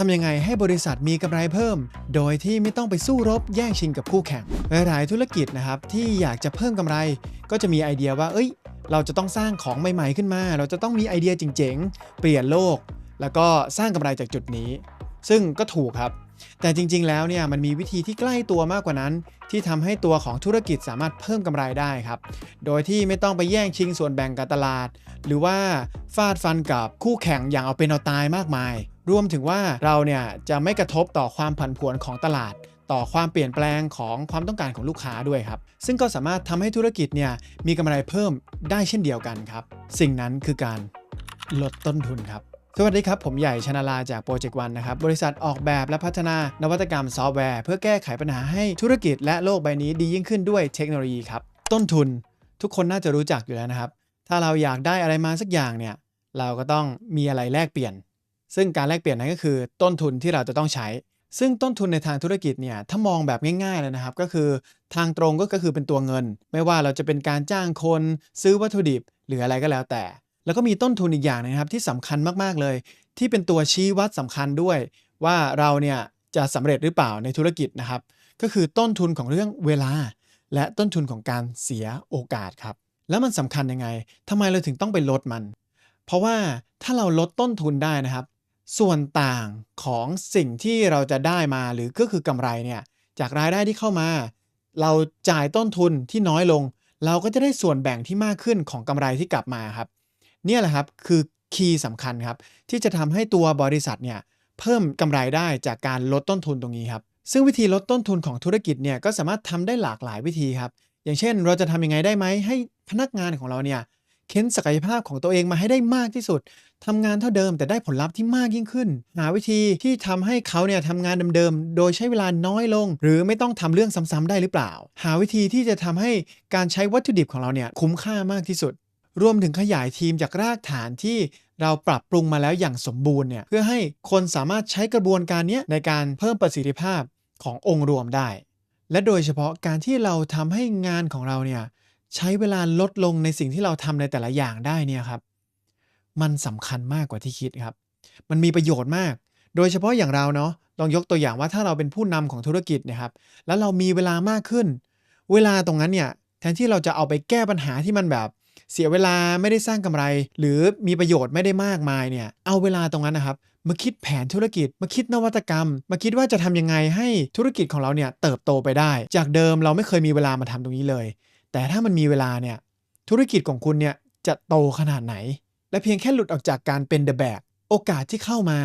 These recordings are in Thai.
ทำยังไงให้บริษัทมีกำไรเพิ่ม โดยที่ไม่ต้องไปสู้รบแย่งชิงกับคู่แข่งหลายๆธุรกิจนะครับที่อยากจะเพิ่มกำไร ก็จะมีไอเดียว่า เอ้ย เราจะต้องสร้างของใหม่ ๆขึ้นมา เราจะต้องมีไอเดียเจ๋งๆ เปลี่ยนโลก แล้วก็สร้างกำไรจากจุดนี้ ซึ่งก็ถูกครับ แต่จริงๆ แล้วเนี่ยมันมีวิธีที่ใกล้ตัวมากกว่านั้น ที่ทำให้ตัวของธุรกิจสามารถเพิ่มกำไรได้ครับ โดยที่ไม่ต้องไปแย่งชิงส่วนแบ่งกับตลาด หรือว่าฟาดฟันกับคู่แข่งอย่างเอาเป็นเอาตายมากมาย รวมถึงว่าเราเนี่ยจะไม่กระทบต่อความผันผวนของตลาดต่อความเปลี่ยนแปลงของความต้องการของลูกค้าด้วยครับ ซึ่งก็สามารถทำให้ธุรกิจเนี่ยมีกำไรเพิ่มได้เช่นเดียวกันครับ สิ่งนั้นคือการลดต้นทุนครับ สวัสดีครับ ผมใหญ่ชนาลาจากโปรเจกต์วันนะครับ บริษัทออกแบบและพัฒนานวัตกรรมซอฟต์แวร์ เพื่อแก้ไขปัญหาให้ธุรกิจและโลกใบนี้ดียิ่งขึ้นด้วยเทคโนโลยีครับ ต้นทุนทุกคนน่าจะรู้จักอยู่แล้วนะครับ ถ้าเราอยากได้อะไรมาสักอย่างเนี่ย เราก็ต้องมีอะไรแลกเปลี่ยน ซึ่งการแลกเปลี่ยนนั้นก็คือ ต้นทุนที่เราจะต้องใช้ ซึ่งต้นทุนในทางธุรกิจเนี่ยถ้ามองแบบง่ายๆเลยนะครับ ก็คือทางตรงก็คือเป็นตัวเงิน ไม่ว่าเราจะเป็นการจ้างคนซื้อวัตถุดิบหรืออะไรก็แล้วแต่ แล้วก็มีต้นทุนอีกอย่างหนึงนะครับที่สำคัญมากๆเลย ที่เป็นตัวชี้วัดสำคัญด้วย ว่าเราเนี่ยจะสำเร็จหรือเปล่าในธุรกิจนะครับ ก็คือต้นทุนของเรื่องเวลา และต้นทุนของการเสียโอกาสครับ แล้วมันสำคัญยังไงทำไมเราถึงต้องไปลดมัน เพราะว่าถ้าเราลดต้นทุนได้นะครับ ส่วนต่างของสิ่งที่เราจะได้มาหรือก็คือกำไรเนี่ยจากรายได้ที่เข้ามา เราจ่ายต้นทุนที่น้อยลง เราก็จะได้ส่วนแบ่งที่มากขึ้นของกำไรที่กลับมาครับ เนี่ยแหละครับคือคีย์สำคัญครับ ที่จะทำให้ตัวบริษัทเนี่ยเพิ่มกำไรได้จากการลดต้นทุนตรงนี้ครับ ซึ่งวิธีลดต้นทุนของธุรกิจเนี่ยก็สามารถทำได้หลากหลายวิธีครับ อย่างเช่น เราจะทำยังไงได้ไหมให้พนักงานของเราเนี่ยเค้นศักยภาพของตัวเองมาให้ได้มากที่สุดทำงานเท่าเดิมแต่ได้ผลลัพธ์ที่มากยิ่งขึ้น หาวิธีที่ทำให้เขาเนี่ยทำงานเดิมๆ โดยใช้เวลาน้อยลง หรือไม่ต้องทำเรื่องซ้ำๆได้หรือเปล่า หาวิธีที่จะทำให้การใช้วัตถุดิบของเราเนี่ยคุ้มค่ามากที่สุด รวมถึงขยายทีมจากรากฐานที่เราปรับปรุงมาแล้วอย่างสมบูรณ์เนี่ยเพื่อให้คนสามารถใช้กระบวนการนี้ในการเพิ่มประสิทธิภาพขององค์รวมได้ และโดยเฉพาะการที่เราทำให้งานของเราเนี่ยใช้เวลาลดลงในสิ่งที่เราทำในแต่ละอย่างได้เนี่ยครับ มันสำคัญมากกว่าที่คิดครับ มันมีประโยชน์มาก โดยเฉพาะอย่างเราเนาะลองยกตัวอย่างว่าถ้าเราเป็นผู้นำของธุรกิจนะครับ แล้วเรามีเวลามากขึ้น เวลาตรงนั้นเนี่ยแทนที่เราจะเอาไปแก้ปัญหาที่มันแบบ เสียเวลาไม่ได้สร้างกำไร หรือมีประโยชน์ไม่ได้มากมายเนี่ยเอาเวลาตรงนั้นนะครับมาคิดแผนธุรกิจ มาคิดนวัตกรรม มาคิดว่าจะทำยังไงให้ธุรกิจของเราเนี่ยเติบโตไปได้ จากเดิมเราไม่เคยมีเวลามาทำตรงนี้เลย แต่ถ้ามันมีเวลาเนี่ยธุรกิจของคุณเนี่ยจะโตขนาดไหน และเพียงแค่หลุดออกจากการเป็นเดอะแบกโอกาสที่เข้ามา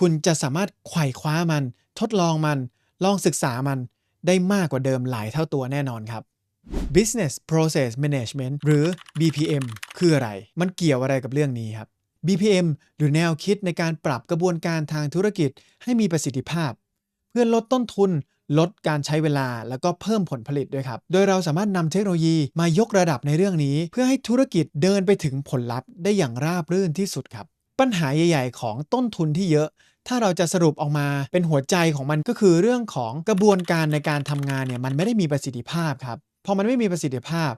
คุณจะสามารถไขว่คว้ามัน ทดลองมัน ลองศึกษามันได้มากกว่าเดิมหลายเท่าตัวแน่นอนครับ Business Process Management หรือ BPM คืออะไร มันเกี่ยวอะไรกับเรื่องนี้ครับ BPM หรือแนวคิดในการปรับกระบวนการทางธุรกิจให้มีประสิทธิภาพ เพื่อลดต้นทุน ลดการใช้เวลาแล้วก็เพิ่มผลผลิตด้วยครับ โดยเราสามารถนำเทคโนโลยีมายกระดับในเรื่องนี้ เพื่อให้ธุรกิจเดินไปถึงผลลัพธ์ได้อย่างราบรื่นที่สุดครับ ปัญหาใหญ่ ๆ ของต้นทุนที่เยอะ ถ้าเราจะสรุปออกมาเป็นหัวใจของมันก็คือเรื่องของกระบวนการในการทำงานเนี่ยมันไม่ได้มีประสิทธิภาพครับ พอมันไม่มีประสิทธิภาพ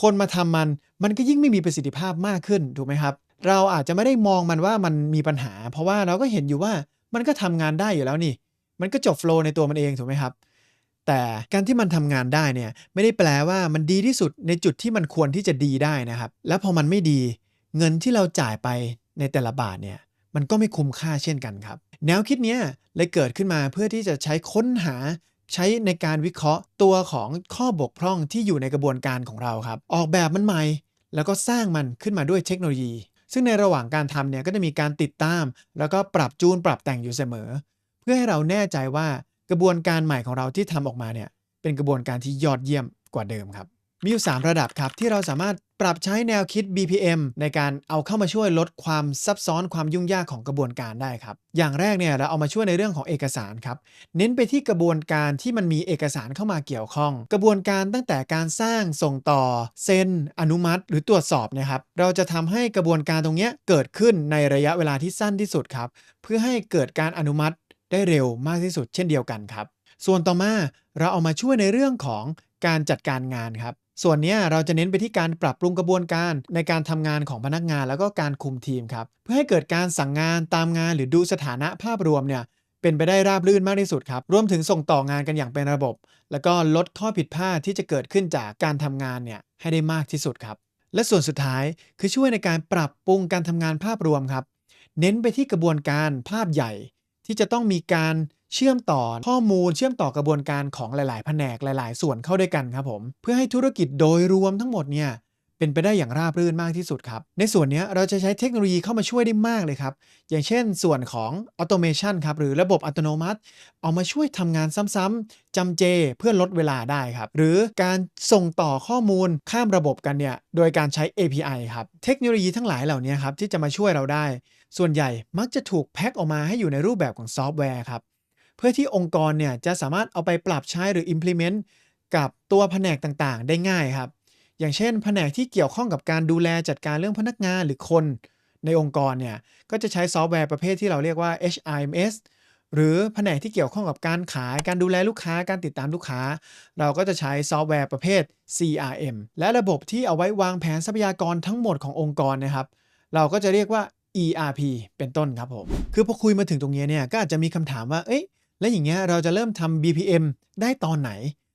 คนมาทำมันมันก็ยิ่งไม่มีประสิทธิภาพมากขึ้นถูกไหมครับ เราอาจจะไม่ได้มองมันว่ามันมีปัญหา เพราะว่าเราก็เห็นอยู่ว่ามันก็ทำงานได้อยู่แล้วนี่ มันก็จบโฟล์ในตัวมันเองถูกไหมครับ แต่การที่มันทำงานได้เนี่ยไม่ได้แปลว่ามันดีที่สุดในจุดที่มันควรที่จะดีได้นะครับ แล้วพอมันไม่ดี เงินที่เราจ่ายไปในแต่ละบาทเนี่ยมันก็ไม่คุ้มค่าเช่นกันครับ แนวคิดเนี้ยเลยเกิดขึ้นมาเพื่อที่จะใช้ค้นหา ใช้ในการวิเคราะห์ตัวของข้อบกพร่องที่อยู่ในกระบวนการของเราครับ ออกแบบมันใหม่ แล้วก็สร้างมันขึ้นมาด้วยเทคโนโลยี ซึ่งในระหว่างการทำเนี่ยก็จะมีการติดตาม แล้วก็ปรับจูนปรับแต่งอยู่เสมอ เพื่อให้เราแน่ใจว่ากระบวนการใหม่ของเราที่ทำออกมาเนี่ยเป็นกระบวนการที่ยอดเยี่ยมกว่าเดิมครับ มีอยู่ 3 ระดับครับ ที่เราสามารถปรับใช้แนวคิด BPM ในการเอาเข้ามาช่วยลดความซับซ้อนความยุ่งยากของกระบวนการได้ครับ อย่างแรกเนี่ยเราเอามาช่วยในเรื่องของเอกสารครับ เน้นไปที่กระบวนการที่มันมีเอกสารเข้ามาเกี่ยวข้อง กระบวนการตั้งแต่การสร้างส่งต่อ เซ็น อนุมัติ หรือตรวจสอบนะครับ เราจะทำให้กระบวนการตรงนี้เกิดขึ้นในระยะเวลาที่สั้นที่สุดครับ เพื่อให้เกิดการอนุมัติได้เร็วมากที่สุดเช่นเดียวกันครับ ส่วนต่อมาเราเอามาช่วยในเรื่องของการจัดการงานครับ ส่วนนี้เราจะเน้นไปที่การปรับปรุงกระบวนการในการทำงานของพนักงานแล้วก็การคุมทีมครับเพื่อให้เกิดการสั่งงานตามงานหรือดูสถานะภาพรวมเนี่ยเป็นไปได้ราบรื่นมากที่สุดครับรวมถึงส่งต่องานกันอย่างเป็นระบบ แล้วก็ลดข้อผิดพลาดที่จะเกิดขึ้นจากการทำงานเนี่ยให้ได้มากที่สุดครับและส่วนสุดท้ายคือช่วยในการปรับปรุงการทำงานภาพรวมครับ เน้นไปที่กระบวนการภาพใหญ่ ที่จะต้องมีการเชื่อมต่อข้อมูลเชื่อมต่อกระบวนการของหลาย ๆ แผนกหลาย ๆ ส่วนเข้าด้วยกันครับผมเพื่อให้ธุรกิจโดยรวมทั้งหมดเนี่ยเป็นไปได้อย่างราบรื่นมากที่สุดครับ ในส่วนนี้เราจะใช้เทคโนโลยีเข้ามาช่วยได้มากเลยครับ อย่างเช่นส่วนของออโตเมชันครับ หรือระบบอัตโนมัติ เอามาช่วยทำงานซ้ำๆจำเจเพื่อลดเวลาได้ครับ หรือการส่งต่อข้อมูลข้ามระบบกันเนี่ย โดยการใช้ API ครับ เทคโนโลยีทั้งหลายเหล่านี้ครับ ที่จะมาช่วยเราได้ ส่วนใหญ่มักจะถูกแพ็คออกมาให้อยู่ในรูปแบบของซอฟต์แวร์ครับ เพื่อที่องค์กรเนี่ยจะสามารถเอาไปปรับใช้หรือ implement กับตัวแผนกต่างๆ ได้ง่ายครับ อย่างเช่น แผนกที่เกี่ยวข้องกับการดูแลจัดการเรื่องพนักงานหรือคนในองค์กรเนี่ยก็จะใช้ซอฟต์แวร์ประเภทที่เราเรียกว่า HRMS หรือแผนกที่เกี่ยวข้องกับการขาย การดูแลลูกค้า การติดตามลูกค้า เราก็จะใช้ซอฟต์แวร์ประเภท CRM และระบบที่เอาไว้วางแผนทรัพยากรทั้งหมดขององค์กรนะครับ เราก็จะเรียกว่า ERP เป็นต้นครับผม คือพอคุยมาถึงตรงนี้เนี่ยก็อาจจะมีคำถามว่า เอ๊ะแล้วอย่างเงี้ยเราจะเริ่มทำ BPM ได้ตอนไหน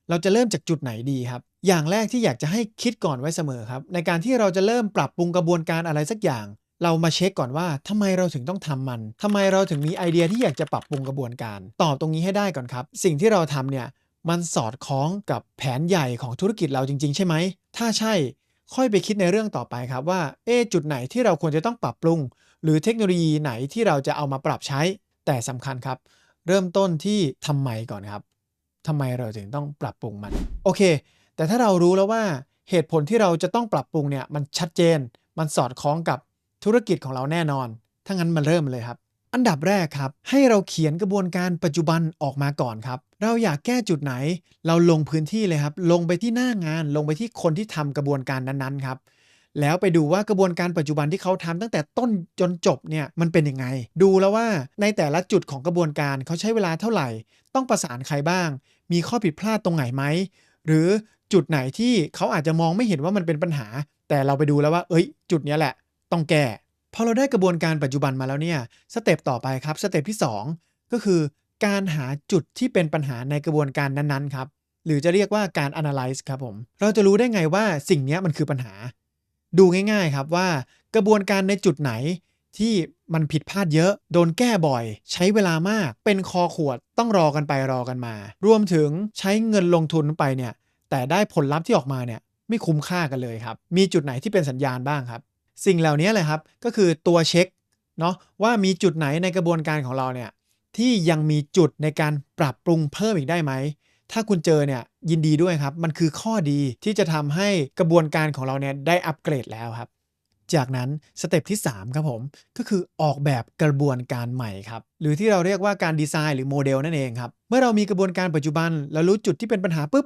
เราจะเริ่มจากจุดไหนดีครับ อย่างแรกที่อยากจะให้คิดก่อนไว้เสมอครับ ในการที่เราจะเริ่มปรับปรุงกระบวนการอะไรสักอย่าง เรามาเช็คก่อนว่าทำไมเราถึงต้องทำมันทำไมเราถึงมีไอเดียที่อยากจะปรับปรุงกระบวนการ ตอบตรงนี้ให้ได้ก่อนครับ สิ่งที่เราทำเนี่ยมันสอดคล้องกับแผนใหญ่ของธุรกิจเราจริง ๆ ใช่ไหม ถ้าใช่ ค่อยไปคิดในเรื่องต่อไปครับว่า เอ๊จุดไหนที่เราควรจะต้องปรับปรุง หรือเทคโนโลยีไหนที่เราจะเอามาปรับใช้ แต่สำคัญครับ เริ่มต้นที่ทำไมก่อนครับทำไมเราถึงต้องปรับปรุงมัน โอเค แต่ถ้าเรารู้แล้วว่าเหตุผลที่เราจะต้องปรับปรุงเนี่ยมันชัดเจน มันสอดคล้องกับธุรกิจของเราแน่นอน ถ้างั้นมันเริ่มเลยครับ อันดับแรกครับ ให้เราเขียนกระบวนการปัจจุบันออกมาก่อนครับ เราอยากแก้จุดไหน เราลงพื้นที่เลยครับ ลงไปที่หน้างาน ลงไปที่คนที่ทำกระบวนการนั้นๆครับแล้วไปดูว่ากระบวนการปัจจุบันที่เขาทำตั้งแต่ต้นจนจบเนี่ยมันเป็นยังไง ดูแล้วว่าในแต่ละจุดของกระบวนการเขาใช้เวลาเท่าไหร่ ต้องประสานใครบ้าง มีข้อผิดพลาดตรงไหนไหมหรือจุดไหนที่เขาอาจจะมองไม่เห็นว่ามันเป็นปัญหา แต่เราไปดูแล้วว่า เอ้ย จุดนี้แหละ ต้องแก้ พอเราได้กระบวนการปัจจุบันมาแล้วเนี่ยสเต็ปต่อไปครับสเต็ปที่ 2 ก็คือการหาจุดที่เป็นปัญหาในกระบวนการนั้นๆครับหรือจะเรียกว่าการ analyze ครับผมเราจะรู้ได้ไงว่าสิ่งนี้มันคือปัญหา ดูง่ายๆครับว่ากระบวนการในจุดไหนที่มันผิดพลาดเยอะ โดนแก้บ่อย ใช้เวลามาก เป็นคอขวดต้องรอกันไปรอกันมา รวมถึงใช้เงินลงทุนไปเนี่ย แต่ได้ผลลัพธ์ที่ออกมาเนี่ย ไม่คุ้มค่ากันเลยครับ มีจุดไหนที่เป็นสัญญาณบ้างครับ สิ่งเหล่านี้เลยครับก็คือตัวเช็คเนาะว่ามีจุดไหนในกระบวนการของเราเนี่ยที่ยังมีจุดในการปรับปรุงเพิ่มอีกได้ไหม ถ้าคุณเจอเนี่ยยินดีด้วยครับ มันคือข้อดีที่จะทำให้กระบวนการของเราเนี่ยได้อัปเกรดแล้วครับ จากนั้นสเต็ปที่ 3 ครับผมก็คือออกแบบกระบวนการใหม่ครับ หรือที่เราเรียกว่าการดีไซน์หรือโมเดลนั่นเองครับ เมื่อเรามีกระบวนการปัจจุบัน แล้วรู้จุดที่เป็นปัญหาปุ๊บ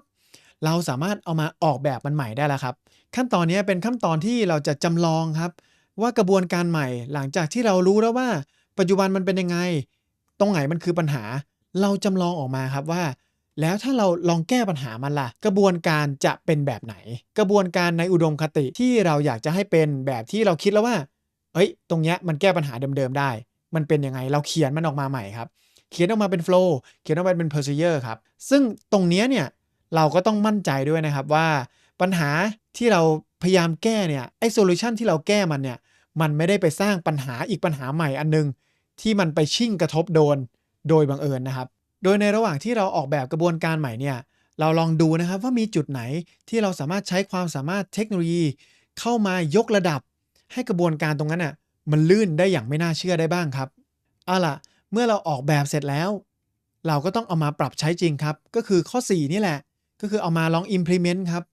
เราสามารถเอามาออกแบบมันใหม่ได้แล้วครับ ขั้นตอนนี้เป็นขั้นตอนที่เราจะจำลองครับ ว่ากระบวนการใหม่หลังจากที่เรารู้แล้วว่า ปัจจุบันมันเป็นยังไง ตรงไหนมันคือปัญหา เราจำลองออกมาครับว่า แล้วถ้าเราลองแก้ปัญหามันล่ะ กระบวนการจะเป็นแบบไหน กระบวนการในอุดมคติที่เราอยากจะให้เป็นแบบที่เราคิดแล้วว่า เอ้ย ตรงเนี้ยมันแก้ปัญหาเดิมๆได้ มันเป็นยังไงเราเขียนมันออกมาใหม่ครับ เขียนออกมาเป็นโฟล์เขียนออกมาเป็น procedure ครับซึ่งตรงเนี้ยเนี่ย เราก็ต้องมั่นใจด้วยนะครับว่าปัญหาที่เราพยายามแก้เนี่ยไอ้โซลูชันที่เราแก้มันเนี่ยมันไม่ได้ไปสร้างปัญหาอีกปัญหาใหม่อันนึง ที่มันไปชิ่งกระทบโดนโดยบังเอิญนะครับ โดยในระหว่างที่เราออกแบบกระบวนการใหม่เนี่ยเราลองดูนะครับว่ามีจุดไหนที่เราสามารถใช้ความสามารถเทคโนโลยี เข้ามายกระดับ ให้กระบวนการตรงนั้นอะมันลื่นได้อย่างไม่น่าเชื่อได้บ้างครับเอาล่ะ เมื่อเราออกแบบเสร็จแล้ว เราก็ต้องเอามาปรับใช้จริงครับ ก็คือข้อ 4 นี่แหละ ก็คือเอามาลอง implement ครับ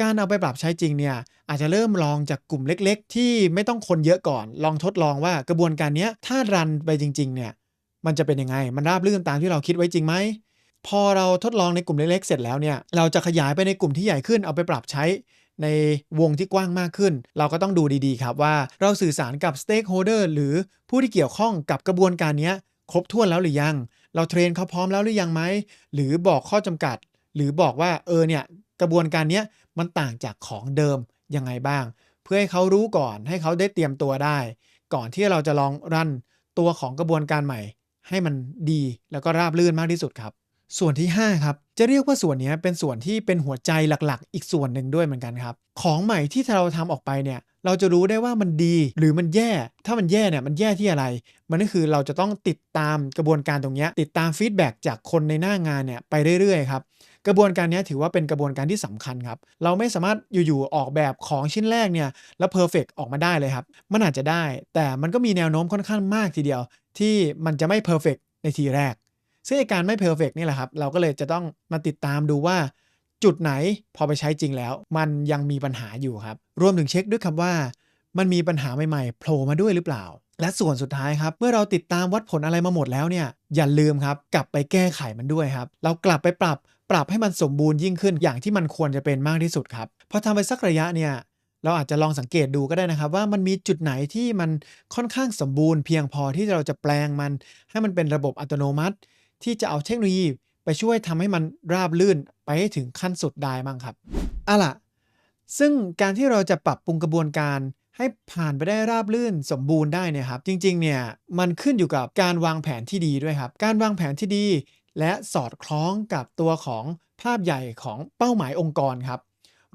การเอาไปปรับใช้จริงเนี่ยอาจจะเริ่มลองจากกลุ่มเล็ก ๆ ที่ไม่ต้องคนเยอะก่อน ลองทดลองว่ากระบวนการนี้ถ้ารันไปจริง ๆ เนี่ยมันจะเป็นยังไง มันราบรื่นตามที่เราคิดไว้จริงไหมพอเราทดลองในกลุ่มเล็กๆ เสร็จแล้วเนี่ย เราจะขยายไปในกลุ่มที่ใหญ่ขึ้น เอาไปปรับใช้ในวงที่กว้างมากขึ้น เราก็ต้องดูดีๆ ครับว่าเราสื่อสารกับ stakeholder หรือผู้ที่เกี่ยวข้องกับกระบวนการนี้ครบถ้วนแล้วหรือยัง เราเทรนเขาพร้อมแล้วหรือยังไหม หรือบอกข้อจำกัด หรือบอกว่าเออเนี่ยกระบวนการนี้มันต่างจากของเดิมยังไงบ้าง เพื่อให้เขารู้ก่อนให้เขาได้เตรียมตัวได้ ก่อนที่เราจะลองรันตัวของกระบวนการใหม่ ให้มันดีแล้วก็ราบรื่นมากที่สุดครับ ส่วนที่ 5 ครับ จะเรียกว่าส่วนนี้เป็นส่วนที่เป็นหัวใจหลักๆ อีกส่วนหนึ่งด้วยเหมือนกันครับ ของใหม่ที่เราทำออกไปเนี่ยเราจะรู้ได้ว่ามันดีหรือมันแย่ ถ้ามันแย่เนี่ยมันแย่ที่อะไร มันก็คือเราจะต้องติดตามกระบวนการตรงเนี้ยติดตามฟีดแบ็กจากคนในหน้างานเนี่ยไปเรื่อยๆครับ กระบวนการนี้ถือว่าเป็นกระบวนการที่สำคัญครับ เราไม่สามารถอยู่ๆออกแบบของชิ้นแรกเนี่ยแล้วเพอร์เฟกออกมาได้เลยครับ มันอาจจะได้ แต่มันก็มีแนวโน้มค่อนข้างมากทีเดียว ที่มันจะไม่เพอร์เฟกในทีแรก ซึ่งการไม่เพอร์เฟกนี่แหละครับ เราก็เลยจะต้องมาติดตามดูว่า จุดไหนพอไปใช้จริงแล้ว มันยังมีปัญหาอยู่ครับ รวมถึงเช็คด้วยครับว่า มันมีปัญหาใหม่ๆโผล่มาด้วยหรือเปล่าและส่วนสุดท้ายครับ เมื่อเราติดตามวัดผลอะไรมาหมดแล้วเนี่ย อย่าลืมครับ กลับไปแก้ไขมันด้วยครับ เรากลับไปปรับ ปรับให้มันสมบูรณ์ยิ่งขึ้นอย่างที่มันควรจะเป็นมากที่สุดครับพอทำไปสักระยะเนี่ยเราอาจจะลองสังเกตดูก็ได้นะครับ ว่ามันมีจุดไหนที่มันค่อนข้างสมบูรณ์เพียงพอที่เราจะแปลงมัน ให้มันเป็นระบบอัตโนมัติ ที่จะเอาเทคโนโลยีไปช่วยทำให้มันราบลื่นไปให้ถึงขั้นสุดได้มั้งครับอาล่ะ ซึ่งการที่เราจะปรับปรุงกระบวนการให้ผ่านไปได้ราบลื่นสมบูรณ์ได้เนี่ยครับ จริงๆเนี่ยมันขึ้นอยู่กับการวางแผนที่ดีด้วยครับ การวางแผนที่ดี และสอดคล้องกับตัวของภาพใหญ่ของเป้าหมายองค์กรครับ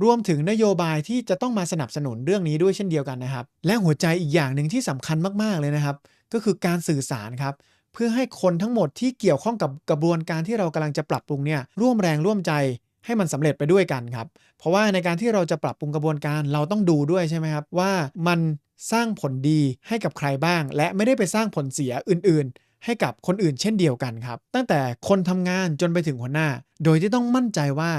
รวมถึงนโยบายที่จะต้องมาสนับสนุนเรื่องนี้ด้วยเช่นเดียวกันนะครับ และหัวใจอีกอย่างหนึ่งที่สำคัญมากๆเลยนะครับ ก็คือการสื่อสารครับ เพื่อให้คนทั้งหมดที่เกี่ยวข้องกับกระบวนการที่เรากำลังจะปรับปรุงเนี่ยร่วมแรงร่วมใจให้มันสำเร็จไปด้วยกันครับ เพราะว่าในการที่เราจะปรับปรุงกระบวนการเราต้องดูด้วยใช่ไหมครับ ว่ามันสร้างผลดีให้กับใครบ้าง และไม่ได้ไปสร้างผลเสียอื่น ให้กับคนอื่นเช่นเดียวกันครับ ตั้งแต่คนทำงานจนไปถึงหัวหน้า โดยที่ต้องมั่นใจว่า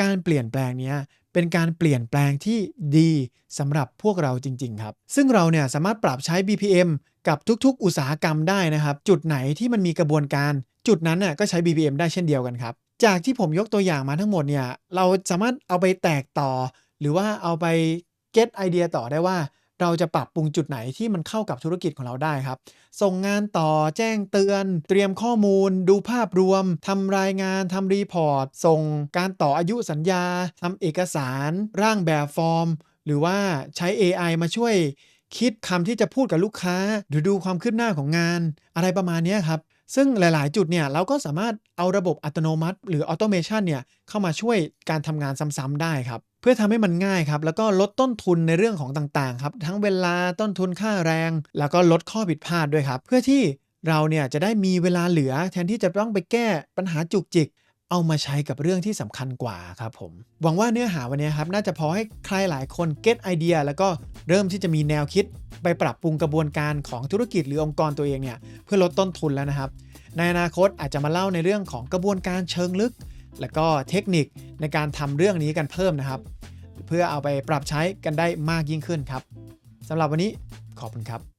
การเปลี่ยนแปลงนี้เป็นการเปลี่ยนแปลงที่ดีสำหรับพวกเราจริง ๆ ครับ ซึ่งเราเนี่ยสามารถปรับใช้ BPM กับทุกๆ อุตสาหกรรมได้นะครับ จุดไหนที่มันมีกระบวนการ จุดนั้นน่ะก็ใช้ BPM ได้เช่นเดียวกันครับ จากที่ผมยกตัวอย่างมาทั้งหมดเนี่ยเราสามารถเอาไปแตกต่อ หรือว่าเอาไป get ไอเดียต่อได้ว่า เราจะปรับปรุงจุดไหนที่มันเข้ากับธุรกิจของเราได้ครับ ส่งงานต่อแจ้งเตือน เตรียมข้อมูล ดูภาพรวม ทำรายงานทำรีพอร์ต ส่งการต่ออายุสัญญาทำเอกสาร ร่างแบบฟอร์ม หรือว่าใช้ AI มาช่วย คิดคำที่จะพูดกับลูกค้า หรือดูความคืบหน้าของงาน อะไรประมาณนี้ครับซึ่งหลาย ๆ จุดเนี่ยเราก็สามารถเอาระบบอัตโนมัติ หรือออโตเมชันเนี่ยเข้ามาช่วยการทำงานซ้ำๆได้ครับ เพื่อทำให้มันง่ายครับ แล้วก็ลดต้นทุนในเรื่องของต่างๆครับ ทั้งเวลาต้นทุนค่าแรง แล้วก็ลดข้อผิดพลาดด้วยครับ เพื่อที่เราเนี่ยจะได้มีเวลาเหลือ แทนที่จะต้องไปแก้ปัญหาจุกจิก เอามาใช้กับเรื่องที่สำคัญกว่าครับผม หวังว่าเนื้อหาวันนี้ครับน่าจะพอให้ใครหลายคนเก็ตไอเดีย แล้วก็เริ่มที่จะมีแนวคิด ไปปรับปรุงกระบวนการของธุรกิจหรือองค์กรตัวเองเนี่ยเพื่อลดต้นทุนแล้วนะครับ ในอนาคตอาจจะมาเล่าในเรื่องของกระบวนการเชิงลึก และก็เทคนิคในการทำเรื่องนี้กันเพิ่มนะครับ เพื่อเอาไปปรับใช้กันได้มากยิ่งขึ้นครับสำหรับวันนี้ขอบคุณครับ